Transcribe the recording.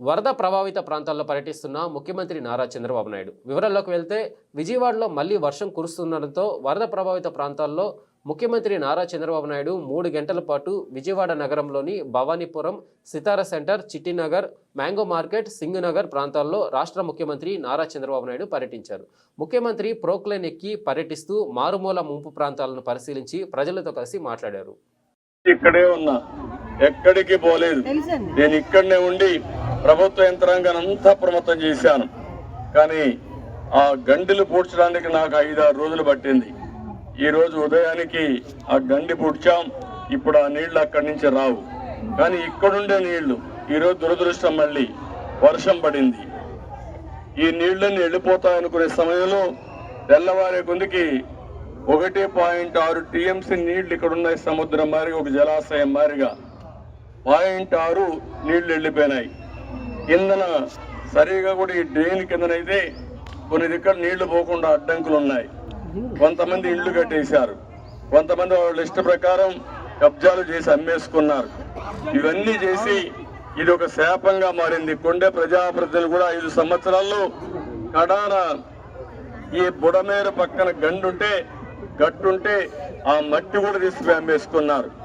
వరద ప్రభావిత ప్రాంతాల్లో పర్యటిస్తున్న ముఖ్యమంత్రి నారా చంద్రబాబు నాయుడు. వివరాల్లోకి వెళ్తే విజయవాడలో మళ్ళీ వర్షం కురుస్తుండటంతో వరద ప్రభావిత ప్రాంతాల్లో ముఖ్యమంత్రి నారా చంద్రబాబు నాయుడు మూడు గంటల పాటు విజయవాడ నగరంలోని Bhavanipuram Sitara centre Chittinagar mango market Singhnagar ప్రాంతాల్లో రాష్ట్ర ముఖ్యమంత్రి నారా చంద్రబాబు నాయుడు పర్యటించారు. ముఖ్యమంత్రి ప్రోక్లైన్ ఎక్కి పర్యటిస్తూ మారుమూల ముంపు ప్రాంతాలను పరిశీలించి ప్రజలతో కలిసి మాట్లాడారు. ఇక్కడే ఉన్నా. ఎక్కడికి పోలేదు. నేను ఇక్కడనే ఉండి ప్రభుత్వ యంత్రాంగాన్ని అంతా ప్రమత్తం చేశాను. కానీ ఆ గండిలు పూడ్చడానికి నాకు ఐదారు రోజులు పట్టింది. ఈరోజు ఉదయానికి ఆ గండి పూడ్చాం ఇప్పుడు ఆ నీళ్ళు అక్కడి నుంచి రావు. కానీ ఇక్కడుండే నీళ్ళు ఈరోజు దురదృష్టం మళ్ళీ వర్షం పడింది. ఈ నీళ్ళన్నీ వెళ్ళిపోతాయనుకునే సమయంలో తెల్లవారే గుందికి ఒకటి పాయింట్ ఆరు టీఎంసీ నీళ్ళు ఇక్కడ ఉన్నాయి సముద్రం మారిగా ఒక జలాశయం మారిగా. పాయింట్ ఆరు నీళ్ళు వెళ్ళిపోయినాయి. కిందన సరిగా కూడా ఈ డ్రైన్ కిందనైతే కొన్ని దగ్గర నీళ్ళు పోకుండా అడ్డంకులు ఉన్నాయి కొంతమంది ఇళ్ళు కట్టేశారు. కొంతమంది వాళ్ళ ఇష్ట ప్రకారం కబ్జాలు చేసి అమ్మేసుకున్నారు. ఇవన్నీ చేసి ఇది ఒక శాపంగా మారింది. కొండే ప్రజాప్రతినిధులు కూడా ఐదు సంవత్సరాల్లో కడాన ఈ బుడమేరు పక్కన గండుంటే గట్టుంటే ఆ మట్టి కూడా తీసుకుని అమ్మేసుకున్నారు.